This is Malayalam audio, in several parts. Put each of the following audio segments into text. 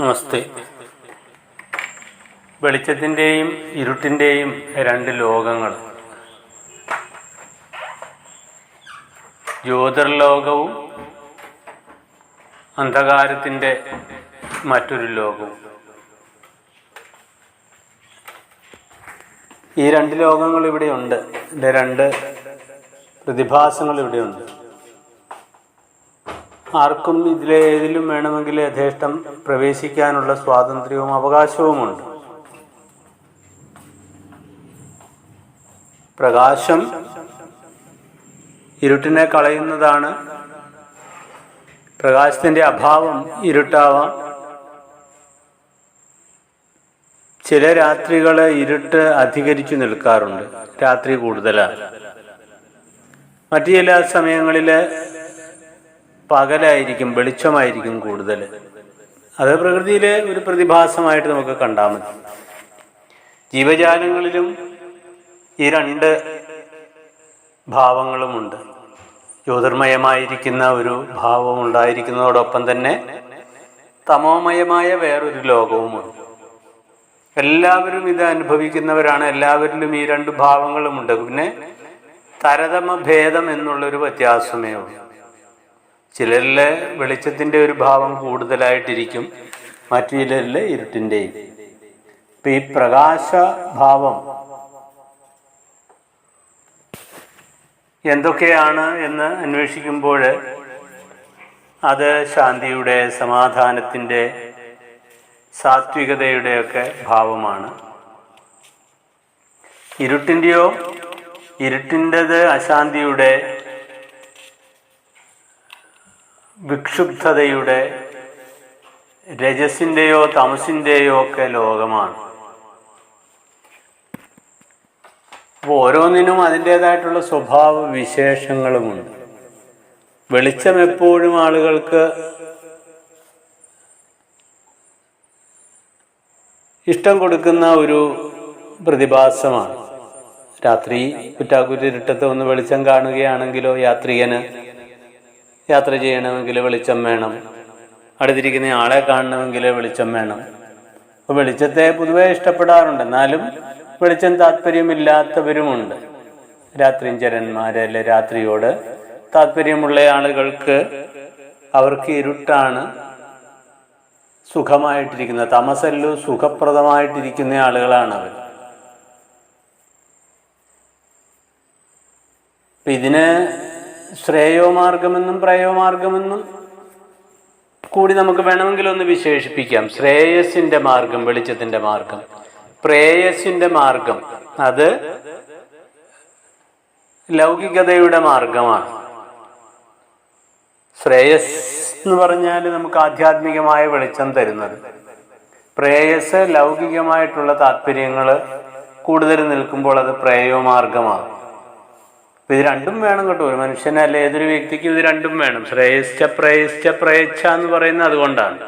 നമസ്തേ. വെളിച്ചത്തിന്റെയും ഇരുട്ടിന്റെയും രണ്ട് ലോകങ്ങൾ ജ്യോതിർലോകവും അന്ധകാരത്തിന്റെ മറ്റൊരു ലോകവും. ഈ രണ്ട് ലോകങ്ങൾ ഇവിടെയുണ്ട്. ഇതിന്റെ രണ്ട് പ്രതിഭാസങ്ങൾ ഇവിടെയുണ്ട്. ആർക്കും ഇതിലെ ഏതിലും വേണമെങ്കിൽ യഥേഷ്ടം പ്രവേശിക്കാനുള്ള സ്വാതന്ത്ര്യവും അവകാശവുമുണ്ട്. പ്രകാശം ഇരുട്ടിനെ കളയുന്നതാണ്. പ്രകാശത്തിന്റെ അഭാവം ഇരുട്ടാവാം. ചില രാത്രികൾ ഇരുട്ട് അധികരിച്ചു നിൽക്കാറുണ്ട്. രാത്രി കൂടുതലാണ്. മറ്റു ചില സമയങ്ങളിൽ പകലായിരിക്കും വെളിച്ചമായിരിക്കും കൂടുതൽ അത് പ്രകൃതിയിലെ ഒരു പ്രതിഭാസമായിട്ട് നമുക്ക് കണ്ടാൽ മതി. ജീവജാലങ്ങളിലും ഈ രണ്ട് ഭാവങ്ങളുമുണ്ട്. ജ്യോതിർമയമായിരിക്കുന്ന ഒരു ഭാവം ഉണ്ടായിരിക്കുന്നതോടൊപ്പം തന്നെ തമോമയമായ വേറൊരു ലോകവുമുണ്ട്. എല്ലാവരും ഇത് അനുഭവിക്കുന്നവരാണ്. എല്ലാവരിലും ഈ രണ്ട് ഭാവങ്ങളുമുണ്ട്. പിന്നെ തരതമ ഭേദം എന്നുള്ളൊരു വ്യത്യാസമേ ഉള്ളൂ. ചിലരിൽ വെളിച്ചത്തിന്റെ ഒരു ഭാവം കൂടുതലായിട്ടിരിക്കും മറ്റു ചിലരിലെ ഇരുട്ടിന്റെയും ഇപ്പം ഈ പ്രകാശ ഭാവം എന്തൊക്കെയാണ് എന്ന് അന്വേഷിക്കുമ്പോൾ അത് ശാന്തിയുടെ സമാധാനത്തിന്റെ സാത്വികതയുടെയൊക്കെ ഭാവമാണ്. ഇരുട്ടിന്റെയോ ഇരുട്ടിന്റെത് അശാന്തിയുടെ വിക്ഷുബ്ധതയുടെ രജസിന്റെയോ തമസിന്റെയോ ഒക്കെ ലോകമാണ്. അപ്പോൾ ഓരോന്നിനും അതിന്റേതായിട്ടുള്ള സ്വഭാവ വിശേഷങ്ങളുമുണ്ട്. വെളിച്ചം എപ്പോഴും ആളുകൾക്ക് ഇഷ്ടം കൊടുക്കുന്ന ഒരു പ്രതിഭാസമാണ്. രാത്രി കുറ്റാക്കുറ്റിരുട്ടത്ത് ഒന്ന് വെളിച്ചം കാണുകയാണെങ്കിലോ യാത്രികന് യാത്ര ചെയ്യണമെങ്കിൽ വെളിച്ചം വേണം. അടുത്തിരിക്കുന്ന ആളെ കാണണമെങ്കിൽ വെളിച്ചം വേണം. അപ്പോൾ വെളിച്ചത്തെ പൊതുവെ ഇഷ്ടപ്പെടാറുണ്ട്. എന്നാലും വെളിച്ചം താല്പര്യമില്ലാത്തവരുമുണ്ട് രാത്രിഞ്ചരന്മാര് അല്ലെ രാത്രിയോട് താല്പര്യമുള്ള ആളുകൾക്ക് അവർക്ക് ഇരുട്ടാണ് സുഖമായിട്ടിരിക്കുന്നത്. തമസല്ലു സുഖപ്രദമായിട്ടിരിക്കുന്ന ആളുകളാണ് അവർ ഇതിന് ശ്രേയോമാർഗമെന്നും പ്രയോമാർഗമെന്നും കൂടി നമുക്ക് വേണമെങ്കിൽ ഒന്ന് വിശേഷിപ്പിക്കാം. ശ്രേയസിന്റെ മാർഗം വെളിച്ചത്തിന്റെ മാർഗം. പ്രേയസിന്റെ മാർഗം അത് ലൗകികതയുടെ മാർഗമാണ്. ശ്രേയസ് എന്ന് പറഞ്ഞാൽ നമുക്ക് ആധ്യാത്മികമായ വെളിച്ചം തരുന്നത്. പ്രേയസ് ലൗകികമായിട്ടുള്ള താല്പര്യങ്ങൾ കൂടുതൽ നിൽക്കുമ്പോൾ അത് പ്രേയോമാർഗമാണ്. ഇത് രണ്ടും വേണം കേട്ടോ. ഒരു മനുഷ്യനല്ല ഏതൊരു വ്യക്തിക്കും ഇത് രണ്ടും വേണം. ശ്രേയസ്ഥ പ്രേയസ്ഥ പ്രേച്ഛ എന്ന് പറയുന്നത് അതുകൊണ്ടാണ്.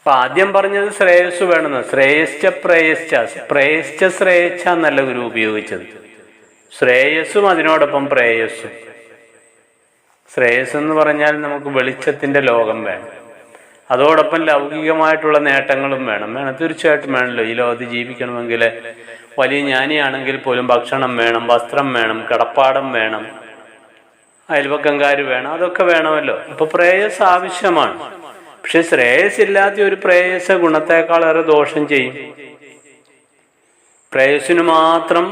അപ്പൊ ആദ്യം പറഞ്ഞത് ശ്രേയസ് വേണമെന്ന് ശ്രേയസ്ഥ പ്രേയസ്ഥ പ്രേയസ്ഥ ശ്രേയച്ഛ എന്നല്ല ഗുരു ഉപയോഗിച്ചത്. ശ്രേയസ്സും അതിനോടൊപ്പം പ്രേയസ്സും. ശ്രേയസ് എന്ന് പറഞ്ഞാൽ നമുക്ക് വെളിച്ചത്തിന്റെ ലോകം വേണം. അതോടൊപ്പം ലൗകികമായിട്ടുള്ള നേട്ടങ്ങളും വേണം. വേണം തീർച്ചയായിട്ടും വേണമല്ലോ ഈ ലോകത്ത് ജീവിക്കണമെങ്കിൽ വലിയ ജ്ഞാനിയാണെങ്കിൽ പോലും ഭക്ഷണം വേണം വസ്ത്രം വേണം കിടപ്പാടം വേണം അയൽപക്കംകാർ വേണം അതൊക്കെ വേണമല്ലോ. അപ്പൊ പ്രേയസ് ആവശ്യമാണ്. പക്ഷെ ശ്രേയസ് ഇല്ലാത്ത ഒരു പ്രേയസ ഗുണത്തെക്കാൾ ഏറെ ദോഷം ചെയ്യും. പ്രേയസിന് മാത്രം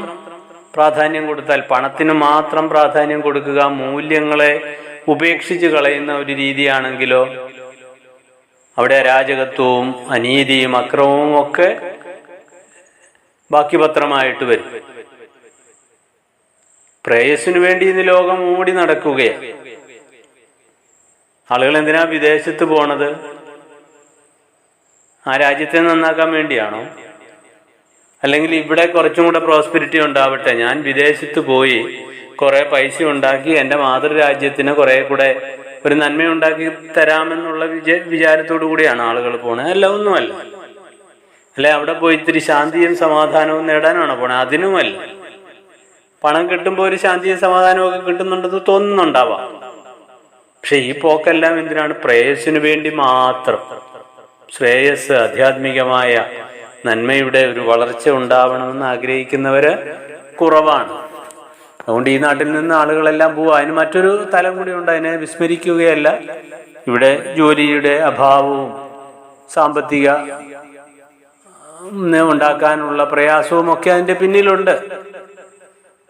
പ്രാധാന്യം കൊടുത്താൽ പണത്തിന് മാത്രം പ്രാധാന്യം കൊടുക്കുക മൂല്യങ്ങളെ ഉപേക്ഷിച്ച് കളയുന്ന ഒരു രീതിയാണെങ്കിലോ അവിടെ അരാജകത്വവും അനീതിയും അക്രമവും ഒക്കെ ബാക്കി പത്രമായിട്ട് വരും. പ്രേയസിനു വേണ്ടി ഇന്ന് ലോകം ഓടി നടക്കുകയാണ് ആളുകൾ എന്തിനാ വിദേശത്ത് പോണത്? ആ രാജ്യത്തെ നന്നാക്കാൻ വേണ്ടിയാണോ? അല്ലെങ്കിൽ ഇവിടെ കുറച്ചും കൂടെ പ്രോസ്പിരിറ്റി ഉണ്ടാവട്ടെ. ഞാൻ വിദേശത്ത് പോയി കുറെ പൈസ ഉണ്ടാക്കി എന്റെ മാതൃരാജ്യത്തിന് കുറെ കൂടെ ഒരു നന്മ ഉണ്ടാക്കി തരാമെന്നുള്ള വിചാ വിചാരത്തോടു കൂടിയാണ് ആളുകൾ പോണത്. അല്ല ഒന്നുമല്ല. അല്ലെ അവിടെ പോയി ഇത്തിരി ശാന്തിയും സമാധാനവും നേടാനാണ് പോണേ? അതിനുമല്ല. പണം കിട്ടുമ്പോൾ ഒരു ശാന്തിയും സമാധാനവും ഒക്കെ കിട്ടുന്നുണ്ടെന്ന് തോന്നുന്നുണ്ടാവാം. പക്ഷെ ഈ പോക്കെല്ലാം എന്തിനാണ്? പ്രേയസിന് വേണ്ടി മാത്രം. ശ്രേയസ് ആധ്യാത്മികമായ നന്മയുടെ ഒരു വളർച്ച ഉണ്ടാവണമെന്ന് ആഗ്രഹിക്കുന്നവര് കുറവാണ്. അതുകൊണ്ട് ഈ നാട്ടിൽ നിന്ന് ആളുകളെല്ലാം പോവുക അതിന് മറ്റൊരു തലം കൂടി ഉണ്ട്. അതിനെ വിസ്മരിക്കുകയല്ല. ഇവിടെ ജോലിയുടെ അഭാവവും സാമ്പത്തിക ഉണ്ടാക്കാനുള്ള പ്രയാസവും ഒക്കെ അതിന്റെ പിന്നിലുണ്ട്.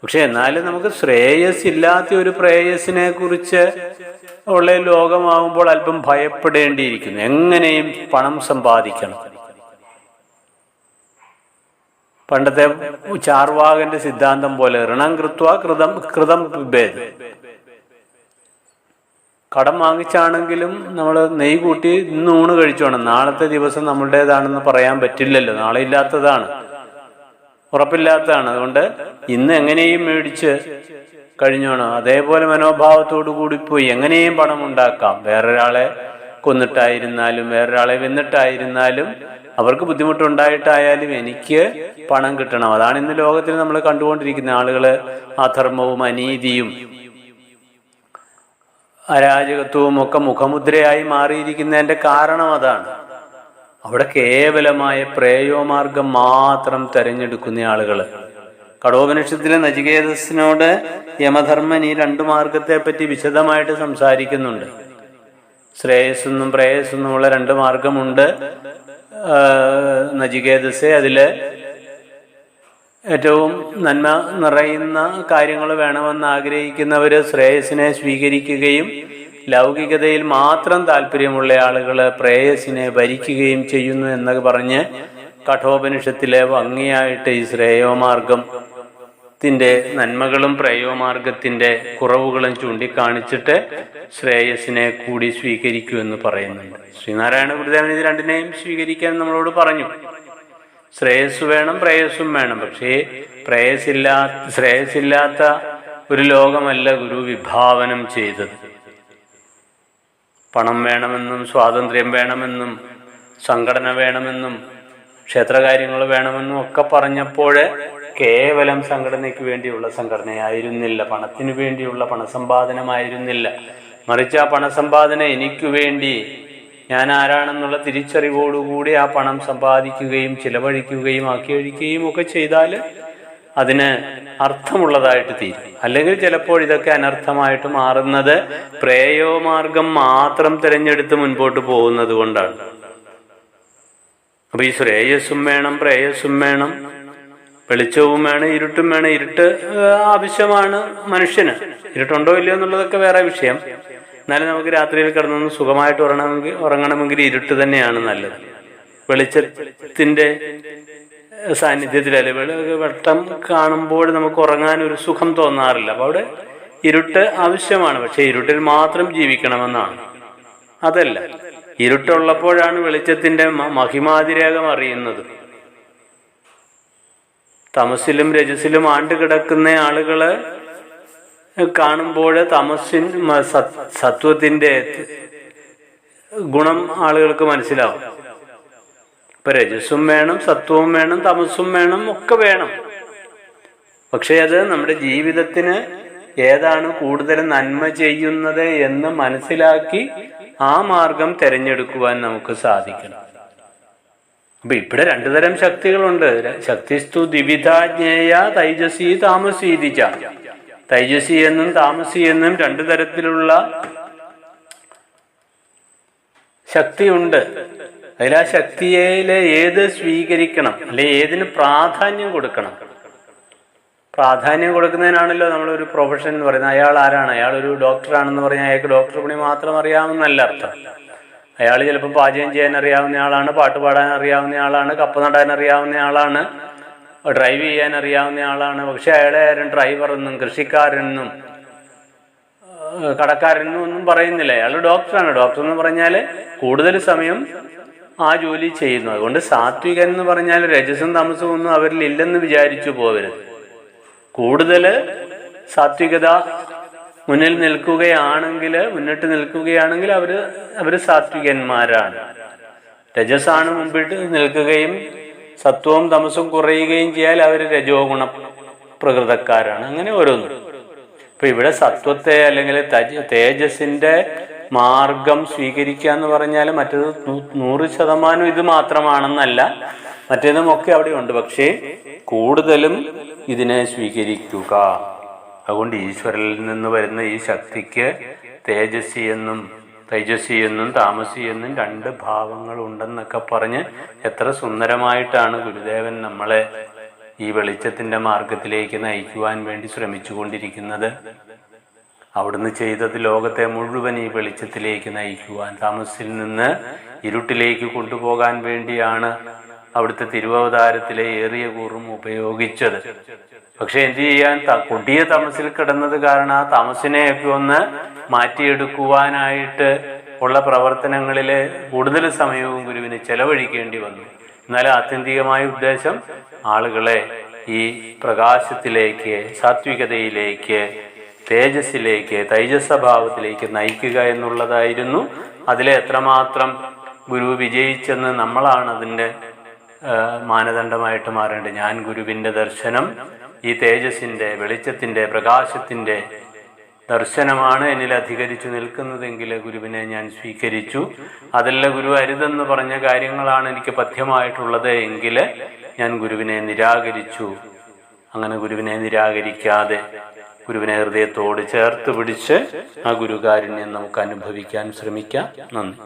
പക്ഷെ എന്നാലും നമുക്ക് ശ്രേയസ് ഇല്ലാത്ത ഒരു പ്രേയസിനെ കുറിച്ച് ഉള്ള ലോകമാകുമ്പോൾ അല്പം ഭയപ്പെടേണ്ടിയിരിക്കുന്നു. എങ്ങനെയും പണം സമ്പാദിക്കണം. പണ്ടത്തെ ചാർവാകന്റെ സിദ്ധാന്തം പോലെ ഋണം കൃത്വ കൃതം കൃതം കടം വാങ്ങിച്ചാണെങ്കിലും നമ്മൾ നെയ് കൂട്ടി ഇന്ന് ഊണ് കഴിച്ചോണം നാളത്തെ ദിവസം നമ്മളുടേതാണെന്ന് പറയാൻ പറ്റില്ലല്ലോ. നാളെ ഇല്ലാത്തതാണ്. ഉറപ്പില്ലാത്തതാണ്. അതുകൊണ്ട് ഇന്ന് എങ്ങനെയും മേടിച്ച് കഴിഞ്ഞോണം അതേപോലെ മനോഭാവത്തോടു കൂടി പോയി എങ്ങനെയും പണം ഉണ്ടാക്കാം. വേറൊരാളെ കൊന്നിട്ടായിരുന്നാലും വേറൊരാളെ വെന്നിട്ടായിരുന്നാലും അവർക്ക് ബുദ്ധിമുട്ടുണ്ടായിട്ടായാലും എനിക്ക് പണം കിട്ടണം. അതാണ് ഇന്ന് ലോകത്തിൽ നമ്മൾ കണ്ടുകൊണ്ടിരിക്കുന്ന ആളുകൾ അധർമ്മവും അനീതിയും അരാജകത്വവും ഒക്കെ മുഖമുദ്രയായി മാറിയിരിക്കുന്നതിന്റെ കാരണം അതാണ്. അവിടെ കേവലമായ പ്രേയോമാർഗം മാത്രം തെരഞ്ഞെടുക്കുന്ന ആളുകൾ കടോപനിഷത്തിലെ നചികേതസിനോട് യമധർമ്മൻ ഈ രണ്ടു മാർഗത്തെ പറ്റി വിശദമായിട്ട് സംസാരിക്കുന്നുണ്ട്. ശ്രേയസ്സെന്നും പ്രേയസ്സെന്നുമുള്ള രണ്ട് മാർഗമുണ്ട്. നചികേതസെ അതിൽ ഏറ്റവും നന്മ നിറയുന്ന കാര്യങ്ങൾ വേണമെന്ന് ആഗ്രഹിക്കുന്നവർ ശ്രേയസിനെ സ്വീകരിക്കുകയും ലൗകികതയിൽ മാത്രം താല്പര്യമുള്ള ആളുകൾ പ്രേയസിനെ ഭരിക്കുകയും ചെയ്യുന്നു എന്നൊക്കെ പറഞ്ഞ് കഠോപനിഷത്തിലെ ഭംഗിയായിട്ട് ഈ ശ്രേയോമാർഗം ത്തിന്റെ നന്മകളും പ്രേയോമാർഗത്തിന്റെ കുറവുകളും ചൂണ്ടിക്കാണിച്ചിട്ട് ശ്രേയസിനെ കൂടി സ്വീകരിക്കൂ എന്ന് പറയുന്നുണ്ട്. ശ്രീനാരായണ ഗുരുദേവൻ ഇത് രണ്ടിനെയും സ്വീകരിക്കാൻ നമ്മളോട് പറഞ്ഞു. ശ്രേയസ് വേണം പ്രേയസ്സും വേണം. പക്ഷേ പ്രേയസില്ലാ ശ്രേയസില്ലാത്ത ഒരു ലോകമല്ല ഗുരു വിഭാവനം ചെയ്തത്. പണം വേണമെന്നും സ്വാതന്ത്ര്യം വേണമെന്നും സംഘടന വേണമെന്നും ക്ഷേത്രകാര്യങ്ങൾ വേണമെന്നും ഒക്കെ പറഞ്ഞപ്പോൾ കേവലം സംഘടനയ്ക്ക് വേണ്ടിയുള്ള സംഘടനയായിരുന്നില്ല. പണത്തിനു വേണ്ടിയുള്ള പണസമ്പാദനമായിരുന്നില്ല. മറിച്ച് ആ പണസമ്പാദന എനിക്ക് വേണ്ടി ഞാൻ ആരാണെന്നുള്ള തിരിച്ചറിവോടുകൂടി ആ പണം സമ്പാദിക്കുകയും ചിലവഴിക്കുകയും ആക്കി ഒഴിക്കുകയും ഒക്കെ ചെയ്താൽ അതിന് അർത്ഥമുള്ളതായിട്ട് തീരും. അല്ലെങ്കിൽ ചിലപ്പോൾ ഇതൊക്കെ അനർത്ഥമായിട്ട് മാറുന്നത് പ്രേയോമാർഗം മാത്രം തിരഞ്ഞെടുത്ത് മുൻപോട്ട് പോകുന്നത് കൊണ്ടാണ്. അപ്പൊ ഈ ശ്രേയസ്സും വേണം പ്രേയസ്സും വേണം വെളിച്ചവും വേണം ഇരുട്ടും വേണം. ഇരുട്ട് ആവശ്യമാണ് മനുഷ്യന്. ഇരുട്ടുണ്ടോ ഇല്ലയോ എന്നുള്ളതൊക്കെ വേറെ വിഷയം. എന്നാലും നമുക്ക് രാത്രിയിൽ കിടന്നൊന്ന് സുഖമായിട്ട് ഉറങ്ങണമെങ്കിൽ ഉറങ്ങണമെങ്കിൽ ഇരുട്ട് തന്നെയാണ് നല്ലത്. വെളിച്ചത്തിന്റെ സാന്നിധ്യത്തിൽ അല്ലെങ്കിൽ വെട്ടം കാണുമ്പോൾ നമുക്ക് ഉറങ്ങാൻ ഒരു സുഖം തോന്നാറില്ല. അപ്പോൾ അവിടെ ഇരുട്ട് ആവശ്യമാണ്. പക്ഷേ ഇരുട്ടിൽ മാത്രം ജീവിക്കണമെന്നാണ്. അതല്ല. ഇരുട്ടുള്ളപ്പോഴാണ് വെളിച്ചത്തിന്റെ മ- മഹിമാതിരേകം അറിയുന്നത്. തമസിലും രജസിലും ആണ്ട് കിടക്കുന്ന ആളുകൾ കാണുമ്പോൾ തമസിൻ സത്വത്തിന്റെ ഗുണം ആളുകൾക്ക് മനസ്സിലാവും. ഇപ്പൊ രജസ്സും വേണം സത്വവും വേണം തമസ്സും വേണം ഒക്കെ വേണം. പക്ഷെ അത് നമ്മുടെ ജീവിതത്തിന് ഏതാണ് കൂടുതൽ നന്മ ചെയ്യുന്നത് എന്ന് മനസ്സിലാക്കി ആ മാർഗം തിരഞ്ഞെടുക്കുവാൻ നമുക്ക് സാധിക്കണം. അപ്പൊ ഇവിടെ രണ്ടുതരം ശക്തികളുണ്ട്. ശക്തിസ്തു ദ്വിവിധാജ്ഞേയ തൈജസി താമസീതിച്ച തൈജസി എന്നും താമസി എന്നും രണ്ടു തരത്തിലുള്ള ശക്തിയുണ്ട്. അതിൽ ആ ശക്തിയിലെ ഏത് സ്വീകരിക്കണം? അല്ലെ ഏതിന് പ്രാധാന്യം കൊടുക്കണം? പ്രാധാന്യം കൊടുക്കുന്നതിനാണല്ലോ നമ്മളൊരു പ്രൊഫഷൻ എന്ന് പറയുന്നത്. അയാൾ ആരാണ്? അയാൾ ഒരു ഡോക്ടറാണെന്ന് പറഞ്ഞാൽ അയാൾക്ക് ഡോക്ടർ പണി മാത്രം അറിയാമെന്നല്ല അർത്ഥം. അയാൾ ചിലപ്പോൾ പാചകം ചെയ്യാൻ അറിയാവുന്ന ആളാണ് പാട്ട് പാടാൻ അറിയാവുന്ന ആളാണ് കപ്പ നടാൻ അറിയാവുന്ന ആളാണ്. ഡ്രൈവ് ചെയ്യാൻ അറിയാവുന്ന ആളാണ്. പക്ഷേ അയാളെ ആരും ഡ്രൈവറെന്നും കൃഷിക്കാരെന്നും കടക്കാരെന്നും കടക്കാരനും ഒന്നും പറയുന്നില്ല. അയാൾ ഡോക്ടറാണ് ഡോക്ടർ എന്ന് പറഞ്ഞാൽ കൂടുതൽ സമയം ആ ജോലി ചെയ്യുന്നു. അതുകൊണ്ട് സാത്വികൻ എന്ന് പറഞ്ഞാൽ രജസും തമസും ഒന്നും അവരിൽ ഇല്ലെന്ന് വിചാരിച്ചു പോകരുത് കൂടുതൽ സാത്വികത മുന്നിൽ നിൽക്കുകയാണെങ്കിൽ മുന്നിട്ട് നിൽക്കുകയാണെങ്കിൽ അവർ അവർ സാത്വികന്മാരാണ്. രജസാണ് മുമ്പിട്ട് നിൽക്കുകയും സത്വവും തമസും കുറയുകയും ചെയ്യാൽ അവർ രജോ ഗുണ പ്രകൃതക്കാരാണ്. അങ്ങനെ ഓരോന്ന്. ഇപ്പൊ ഇവിടെ സത്വത്തെ അല്ലെങ്കിൽ തജ- തേജസിന്റെ മാർഗം സ്വീകരിക്കുക എന്ന് പറഞ്ഞാൽ മറ്റത് നൂറ് ശതമാനം ഇത് മാത്രമാണെന്നല്ല മറ്റേതുമൊക്കെ അവിടെ ഉണ്ട്. പക്ഷേ കൂടുതലും ഇതിനെ സ്വീകരിക്കുക. അതുകൊണ്ട് ഈശ്വരനിൽ നിന്ന് വരുന്ന ഈ ശക്തിക്ക് തേജസ്വി എന്നും തേജസ്വി എന്നും താമസി എന്നും രണ്ട് ഭാവങ്ങൾ ഉണ്ടെന്നൊക്കെ പറഞ്ഞ് എത്ര സുന്ദരമായിട്ടാണ് ഗുരുദേവൻ നമ്മളെ ഈ വെളിച്ചത്തിന്റെ മാർഗത്തിലേക്ക് നയിക്കുവാൻ വേണ്ടി ശ്രമിച്ചുകൊണ്ടിരിക്കുന്നത്. അവിടുന്ന് ചെയ്തത് ലോകത്തെ മുഴുവൻ ഈ വെളിച്ചത്തിലേക്ക് നയിക്കുവാൻ താമസിൽ നിന്ന് ഇരുട്ടിലേക്ക് കൊണ്ടുപോകാൻ വേണ്ടിയാണ് അവിടുത്തെ തിരുവവതാരത്തിലെ ഏറിയ കൂറും ഉപയോഗിച്ചത്. പക്ഷെ എന്ത് ചെയ്യാൻ കൊടിയ തമസിൽ കിടന്നത് കാരണം ആ തമസിനെയൊക്കെ ഒന്ന് മാറ്റിയെടുക്കുവാനായിട്ട് ഉള്ള പ്രവർത്തനങ്ങളിൽ കൂടുതൽ സമയവും ഗുരുവിന് ചെലവഴിക്കേണ്ടി വന്നു. എന്നാൽ ആത്യന്തികമായ ഉദ്ദേശം ആളുകളെ ഈ പ്രകാശത്തിലേക്ക് സാത്വികതയിലേക്ക് തേജസ്സിലേക്ക് തൈജസ്വഭാവത്തിലേക്ക് നയിക്കുക എന്നുള്ളതായിരുന്നു. അതിലെ എത്രമാത്രം ഗുരു വിജയിച്ചെന്ന് നമ്മളാണ് അതിന്റെ മാനദണ്ഡമായിട്ട് മാറേണ്ടത്. ഞാൻ ഗുരുവിന്റെ ദർശനം ഈ തേജസ്സിന്റെ വെളിച്ചത്തിന്റെ പ്രകാശത്തിന്റെ ദർശനമാണ് എന്നിൽ അധികരിച്ചു നിൽക്കുന്നതെങ്കിൽ ഗുരുവിനെ ഞാൻ സ്വീകരിച്ചു. അതല്ല ഗുരു അരുതെന്ന് പറഞ്ഞ കാര്യങ്ങളാണ് എനിക്ക് പഥ്യമായിട്ടുള്ളത് എങ്കിൽ ഞാൻ ഗുരുവിനെ നിരാകരിച്ചു. അങ്ങനെ ഗുരുവിനെ നിരാകരിക്കാതെ ഗുരുവിനെ ഹൃദയത്തോട് ചേർത്ത് പിടിച്ച് ആ ഗുരുകാരുണ്യം നമുക്ക് അനുഭവിക്കാൻ ശ്രമിക്കാം. നന്ദി.